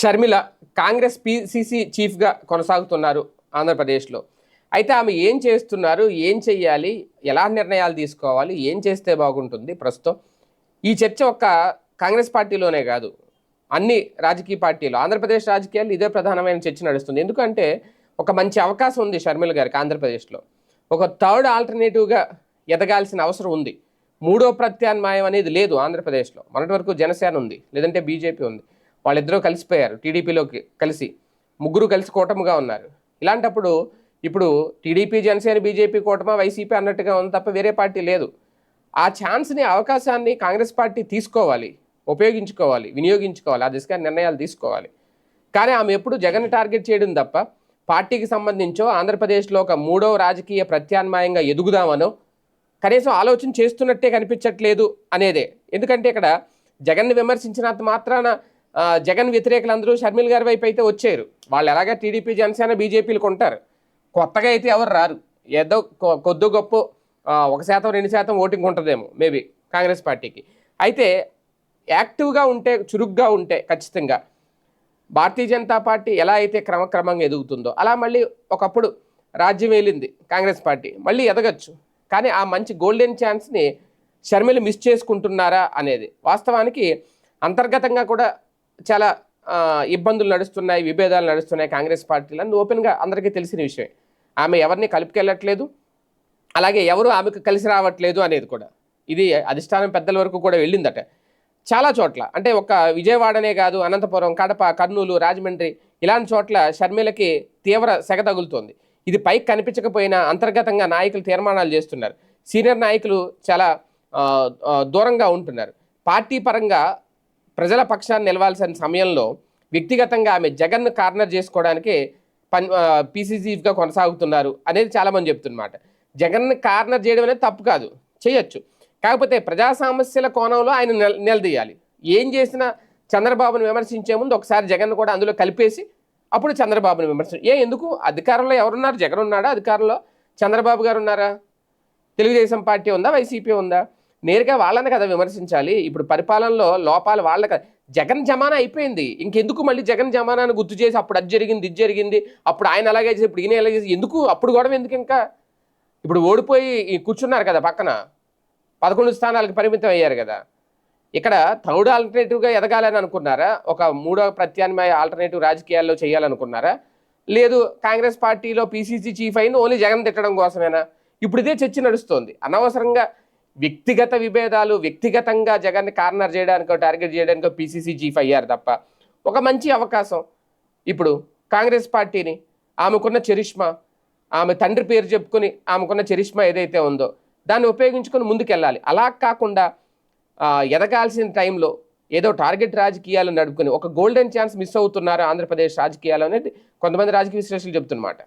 Sharmila Congress PCC చీఫ్గా కొనసాగుతున్నారు ఆంధ్రప్రదేశ్లో. అయితే ఆమె ఏం చేస్తున్నారు? ఏం చెయ్యాలి? ఎలా నిర్ణయాలు తీసుకోవాలి? ఏం చేస్తే బాగుంటుంది ప్రస్తుతం? ఈ చర్చ ఒక్క కాంగ్రెస్ పార్టీలోనే కాదు అన్ని రాజకీయ పార్టీలు ఆంధ్రప్రదేశ్ రాజకీయాలు ఇదే ప్రధానమైన చర్చ నడుస్తుంది. ఎందుకంటే ఒక మంచి అవకాశం ఉంది షర్మిల గారికి ఆంధ్రప్రదేశ్లో. ఒక థర్డ్ ఆల్టర్నేటివ్గా ఎదగాల్సిన అవసరం ఉంది. మూడో ప్రత్యామ్నాయం అనేది లేదు ఆంధ్రప్రదేశ్లో. మొన్నటి వరకు జనసేన ఉంది లేదంటే బీజేపీ ఉంది. వాళ్ళిద్దరూ కలిసిపోయారు టీడీపీలోకి కలిసి. ముగ్గురు కలిసి కూటమిగా ఉన్నారు. ఇలాంటప్పుడు ఇప్పుడు టీడీపీ జనసేన బీజేపీ కూటమా వైసీపీ అన్నట్టుగా ఉంది తప్ప వేరే పార్టీ లేదు. ఆ ఛాన్స్ని అవకాశాన్ని కాంగ్రెస్ పార్టీ తీసుకోవాలి ఉపయోగించుకోవాలి వినియోగించుకోవాలి ఆ దిశగా నిర్ణయాలు తీసుకోవాలి. కానీ ఆమె ఎప్పుడు జగన్ టార్గెట్ చేయడం తప్ప పార్టీకి సంబంధించో ఆంధ్రప్రదేశ్లో ఒక మూడో రాజకీయ ప్రత్యామ్నాయంగా ఎదుగుదామనో కనీసం ఆలోచన చేస్తున్నట్టే కనిపించట్లేదు అనేదే. ఎందుకంటే ఇక్కడ జగన్ని విమర్శించినంత మాత్రాన జగన్ వ్యతిరేకులందరూ షర్మిల్ గారి వైపు అయితే వచ్చారు. వాళ్ళు ఎలాగా టీడీపీ జనసేన బీజేపీలు కొంటారు. కొత్తగా అయితే ఎవరు రారు. ఏదో కొద్ది గొప్ప ఒక శాతం రెండు శాతం ఓటింగ్ ఉంటుందేమో మేబీ కాంగ్రెస్ పార్టీకి. అయితే యాక్టివ్గా ఉంటే చురుగ్గా ఉంటే ఖచ్చితంగా భారతీయ జనతా పార్టీ ఎలా అయితే క్రమక్రమంగా ఎదుగుతుందో అలా మళ్ళీ ఒకప్పుడు రాజ్యం వేలింది కాంగ్రెస్ పార్టీ. మళ్ళీ ఎదగచ్చు. కానీ ఆ మంచి గోల్డెన్ ఛాన్స్ని షర్మిలు మిస్ చేసుకుంటున్నారా అనేది వాస్తవానికి అంతర్గతంగా కూడా చాలా ఇబ్బందులు నడుస్తున్నాయి విభేదాలు నడుస్తున్నాయి కాంగ్రెస్ పార్టీలు. అని ఓపెన్గా అందరికీ తెలిసిన విషయమే. ఆమె ఎవరిని కలుపుకెళ్ళట్లేదు అలాగే ఎవరు ఆమెకు కలిసి రావట్లేదు అనేది కూడా. ఇది అధిష్టానం పెద్దల వరకు కూడా వెళ్ళిందట. చాలా చోట్ల అంటే ఒక విజయవాడనే కాదు అనంతపురం కడప కర్నూలు రాజమండ్రి ఇలాంటి చోట్ల షర్మిలకి తీవ్ర సెగ తగులుతోంది. ఇది పైకి కనిపించకపోయినా అంతర్గతంగా నాయకులు తీర్మానాలు చేస్తున్నారు. సీనియర్ నాయకులు చాలా దూరంగా ఉంటున్నారు. పార్టీ పరంగా ప్రజల పక్షాన్ని నిలవాల్సిన సమయంలో వ్యక్తిగతంగా ఆమె జగన్ను కార్నర్ చేసుకోవడానికి పన్ పీసీసీగా కొనసాగుతున్నారు అనేది చాలామంది చెప్తున్నమాట. జగన్ను కార్నర్ చేయడం అనేది తప్పు కాదు చేయొచ్చు. కాకపోతే ప్రజా సమస్యల కోణంలో ఆయన నిల నిలదీయాలి. ఏం చేసినా చంద్రబాబును విమర్శించే ముందు ఒకసారి జగన్ కూడా అందులో కలిపేసి అప్పుడు చంద్రబాబును విమర్శ ఏ ఎందుకు? అధికారంలో ఎవరున్నారు? జగన్ ఉన్నాడా? అధికారంలో చంద్రబాబు గారు ఉన్నారా? తెలుగుదేశం పార్టీ ఉందా? వైసీపీ ఉందా? నేరుగా వాళ్ళని కదా విమర్శించాలి. ఇప్పుడు పరిపాలనలో లోపాలు వాళ్ళ కదా. జగన్ జమానా అయిపోయింది. ఇంకెందుకు మళ్ళీ జగన్ జమానాను గుర్తు చేసి అప్పుడు అది జరిగింది ఇది జరిగింది? అప్పుడు ఆయన అలాగే చేసి ఇప్పుడు ఈయన ఎలా చేసి ఎందుకు? అప్పుడు గొడవ ఎందుకు ఇంకా? ఇప్పుడు ఓడిపోయి కూర్చున్నారు కదా పక్కన. పదకొండు స్థానాలకు పరిమితం అయ్యారు కదా. ఇక్కడ థర్డ్ ఆల్టర్నేటివ్గా ఎదగాలని అనుకున్నారా? ఒక మూడో ప్రత్యామ్నాయ ఆల్టర్నేటివ్ రాజకీయాల్లో చేయాలనుకున్నారా? లేదు కాంగ్రెస్ పార్టీలో పీసీసీ చీఫ్ అయిన ఓన్లీ జగన్ తిట్టడం కోసమేనా? ఇప్పుడు ఇదే చర్చ నడుస్తోంది. అనవసరంగా వ్యక్తిగత విభేదాలు వ్యక్తిగతంగా జగన్ కార్నర్ చేయడానికో టార్గెట్ చేయడానికో పీసీసీ చీఫ్ అయ్యారు తప్ప ఒక మంచి అవకాశం. ఇప్పుడు కాంగ్రెస్ పార్టీని ఆమెకున్న చరిష్మా ఆమె తండ్రి పేరు చెప్పుకొని ఆమెకున్న చరిష్మా ఏదైతే ఉందో దాన్ని ఉపయోగించుకొని ముందుకెళ్ళాలి. అలా కాకుండా ఎదగాల్సిన టైంలో ఏదో టార్గెట్ రాజకీయాలు నడుపుకొని ఒక గోల్డెన్ ఛాన్స్ మిస్ అవుతున్నారు ఆంధ్రప్రదేశ్ రాజకీయాలు అనేది కొంతమంది రాజకీయ విశ్లేషకులు చెప్తున్నమాట.